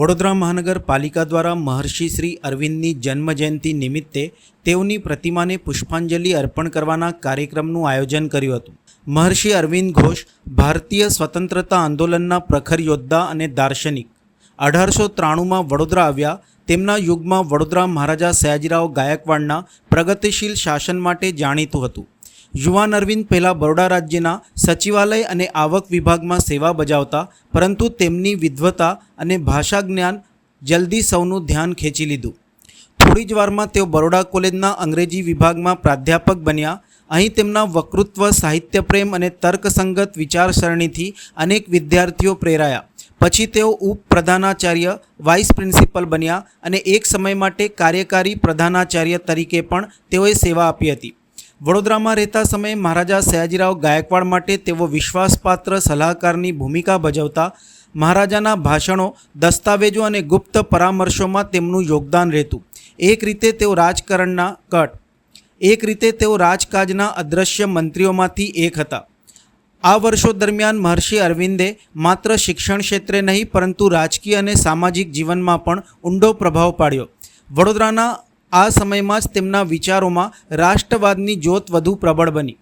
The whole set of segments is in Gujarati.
વડોદરા મહાનગરપાલિકા દ્વારા મહર્ષિ શ્રી અરવિંદની જન્મજયંતિ નિમિત્તે તેઓની પ્રતિમાને પુષ્પાંજલિ અર્પણ કરવાના કાર્યક્રમનું આયોજન કર્યું હતું. મહર્ષિ અરવિંદ ઘોષ ભારતીય સ્વતંત્રતા આંદોલનના પ્રખર યોદ્ધા અને દાર્શનિક. અઢારસો ત્રાણુંમાં વડોદરા આવ્યા. તેમના યુગમાં વડોદરા મહારાજા સયાજીરાવ ગાયકવાડના પ્રગતિશીલ શાસન માટે જાણીતું હતું. યુવાન અરવિંદ પહેલાં બરોડા રાજ્યના સચિવાલય અને આવક વિભાગમાં સેવા બજાવતા, પરંતુ તેમની વિદ્વતા અને ભાષા જ્ઞાન જલ્દી સૌનું ધ્યાન ખેંચી લીધું. થોડી જ વારમાં તેઓ બરોડા કોલેજના અંગ્રેજી વિભાગમાં પ્રાધ્યાપક બન્યા. અહીં તેમના વકૃત્વ સાહિત્યપ્રેમ અને તર્કસંગત વિચારસરણીથી અનેક વિદ્યાર્થીઓ પ્રેરાયા. પછી તેઓ ઉપપ્રધાનાચાર્ય, વાઇસ પ્રિન્સિપલ બન્યા અને એક સમય માટે કાર્યકારી પ્રધાનાચાર્ય તરીકે પણ તેઓએ સેવા આપી હતી. વડોદરામાં રહેતા સમયે મહારાજા સયાજીરાવ ગાયકવાડ માટે તેઓ વિશ્વાસપાત્ર સલાહકારની ભૂમિકા ભજવતા મહારાજાના ભાષણો, દસ્તાવેજો અને ગુપ્ત પરામર્શોમાં તેમનું યોગદાન રહેતું. એક રીતે તેઓ રાજકારણના કટ, એક રીતે તેઓ રાજકાજના અદૃશ્ય મંત્રીઓમાંથી એક હતા. આ વર્ષો દરમિયાન મહર્ષિ અરવિંદે માત્ર શિક્ષણ ક્ષેત્રે નહીં, પરંતુ રાજકીય અને સામાજિક જીવનમાં પણ ઊંડો પ્રભાવ પાડ્યો. વડોદરાના આ સમયમાં જ તેમના વિચારોમાં રાષ્ટ્રવાદની જ્યોત વધુ પ્રબળ બની.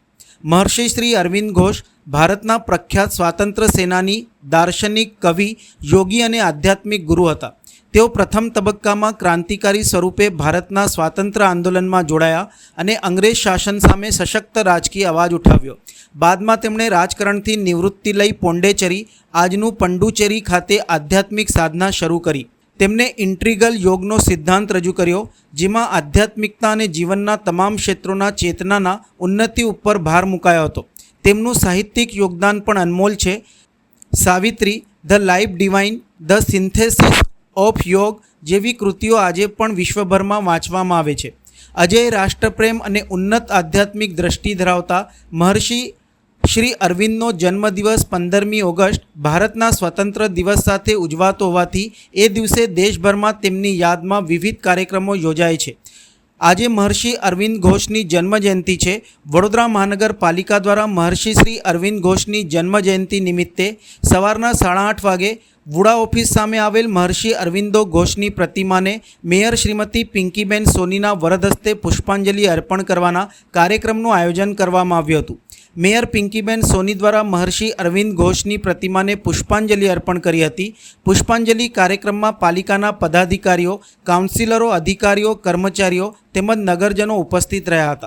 મહર્ષિ શ્રી અરવિંદ ઘોષ ભારતના પ્રખ્યાત સ્વાતંત્ર્ય સેનાની દાર્શનિક કવિ, યોગી અને આધ્યાત્મિક ગુરુ હતા. તેઓ પ્રથમ તબક્કામાં ક્રાંતિકારી સ્વરૂપે ભારતના સ્વાતંત્ર્ય આંદોલનમાં જોડાયા અને અંગ્રેજ શાસન સામે સશક્ત રાજકીય અવાજ ઉઠાવ્યો. બાદમાં તેમણે રાજકારણથી નિવૃત્તિ લઈ પોંડેચેરી, આજનું પંડુચેરી ખાતે આધ્યાત્મિક સાધના શરૂ કરી. તેમણે ઇન્ટ્રીગલ યોગનો સિદ્ધાંત રજૂ કર્યો, જેમાં આધ્યાત્મિકતા અને જીવનના તમામ ક્ષેત્રોના ચેતનાના ઉન્નતિ ઉપર ભાર મુકાયો હતો. તેમનું સાહિત્યિક યોગદાન પણ અનમોલ છે. Savitri, the life divine, the synthesis of Yoga જેવી કૃતિઓ આજે પણ વિશ્વભરમાં વાંચવામાં આવે છે. અજય રાષ્ટ્રપ્રેમ અને ઉન્નત આધ્યાત્મિક દ્રષ્ટિ ધરાવતા મહર્ષિ શ્રી અરવિંદનો જન્મદિવસ પંદરમી ઓગસ્ટ ભારતના સ્વતંત્ર દિવસ સાથે ઉજવાતો હોવાથી એ દિવસે દેશભરમાં તેમની યાદમાં વિવિધ કાર્યક્રમો યોજાય છે. આજે મહર્ષિ અરવિંદ ઘોષની જન્મજયંતિ છે. વડોદરા મહાનગરપાલિકા દ્વારા મહર્ષિ શ્રી અરવિંદ ઘોષની જન્મજયંતિ નિમિત્તે સવારના સાડા આઠ વાગે વુડા ઓફિસ સામે આવેલ મહર્ષિ અરવિંદો ઘોષની પ્રતિમાને મેયર શ્રીમતી પિંકીબેન સોનીના વરદ હસ્તે પુષ્પાંજલિ અર્પણ કરવાના કાર્યક્રમનું આયોજન કરવામાં આવ્યું હતું. મેયર પિંકીબેન સોની દ્વારા મહર્ષિ અરવિંદ ઘોષની પ્રતિમાને પુષ્પાંજલિ અર્પણ કરી હતી. પુષ્પાંજલિ કાર્યક્રમમાં પાલિકાના પદાધિકારીઓ, કાઉન્સિલરો, અધિકારીઓ, કર્મચારીઓ તેમજ નગરજનો ઉપસ્થિત રહ્યા હતા.